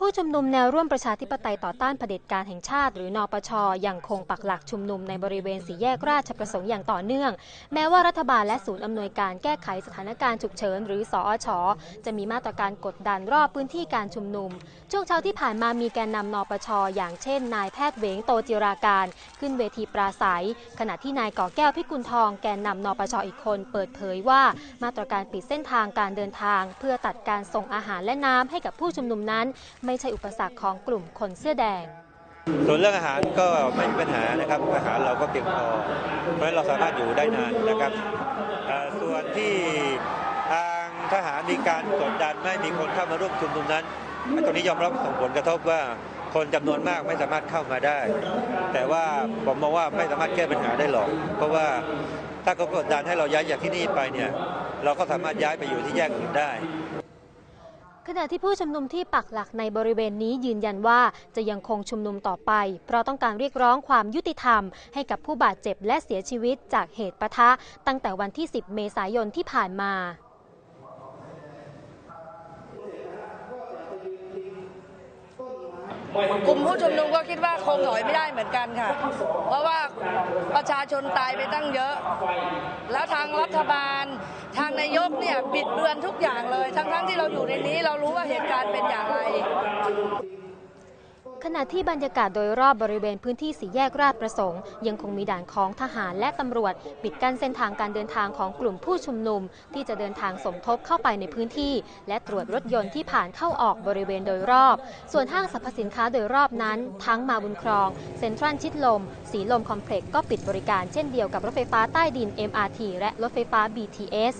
ผู้ชุมนุมแนวร่วมประชาธิปไตยต่อต้านเผด็จการแห่งชาติ หรือนปชยังคงปักหลักชุมนุมในบริเวณสีแยกราชประสงค์อย่างต่อเนื่อง แม้ว่ารัฐบาลและศูนย์อำนวยการแก้ไขสถานการณ์ฉุกเฉินหรือสอชจะมีมาตรการกดดันรอบพื้นที่การชุมนุม ช่วงเช้าที่ผ่านมามีแกนนำนปชอย่างเช่น นายแพทย์เวงโตจิราการ ขึ้นเวทีปราศัย ขณะที่นายก่อแก้วพิกุลทองแกนนำนปชอีกคน เปิดเผยว่ามาตรการปิดเส้นทางการเดินทาง เพื่อตัดการส่งอาหารและน้ำให้กับผู้ชุมนุมนั้นไม่ใช่อุปสรรคของกลุ่มคนเสื้อแดง ส่วนเรื่องอาหารก็ไม่มีปัญหานะครับ อาหารเราก็เพียงพอ เพราะฉะนั้นเราสามารถอยู่ได้นานนะครับ ส่วนที่ทางทหารมีการกดดันไม่มีคนเข้ามาร่วมชุมนุมนั้นตรงนี้ยอมรับส่งผลกระทบว่าคนจำนวนมากไม่สามารถเข้ามาได้ แต่ว่าผมมองว่าไม่สามารถแก้ปัญหาได้หรอก เพราะว่าถ้าเขากดดันให้เราย้ายจากที่นี่ไปเนี่ย เราก็สามารถย้ายไปอยู่ที่แยกอื่นได้ ขณะที่ผู้ชุมนุมที่ปักหลักในบริเวณนี้ยืนยันว่าจะยังคงชุมนุมต่อไป เพราะต้องการเรียกร้องความยุติธรรม ให้กับผู้บาดเจ็บและเสียชีวิตจากเหตุปะทะ ตั้งแต่วันที่ 10 เมษายนที่ผ่านมากลุ่มผู้ชุมนุมก็คิดว่าคงถอยไม่ได้เหมือนกันค่ะ เพราะว่าประชาชนตายไปตั้งเยอะ แล้วทางรัฐบาลท กเนี่ยบิดเบือนทุกอย่างเลย ทั้งๆที่เราอยู่ในนี้เรารู้ว่าเหตุการณ์เป็นอย่างไร ขณะที่บรรยากาศโดยรอบบริเวณพื้นที่สีแยกราชประสงค์ ยังคงมีด่านของทหารและตำรวจปิดกั้นเส้นทางการเดินทางของกลุ่มผู้ชุมนุม ที่จะเดินทางสมทบเข้าไปในพื้นที่ และตรวจรถยนต์ที่ผ่านเข้าออกบริเวณโดยรอบ ส่วนห้างสรรพสินค้าโดยรอบนั้น ทั้งมาบุญครอง เซ็นทรัลชิดลม สีลมคอมเพล็กซ์ก็ปิดบริการเช่นเดียวกับรถไฟฟ้าใต้ดิน MRT และรถไฟฟ้า BTS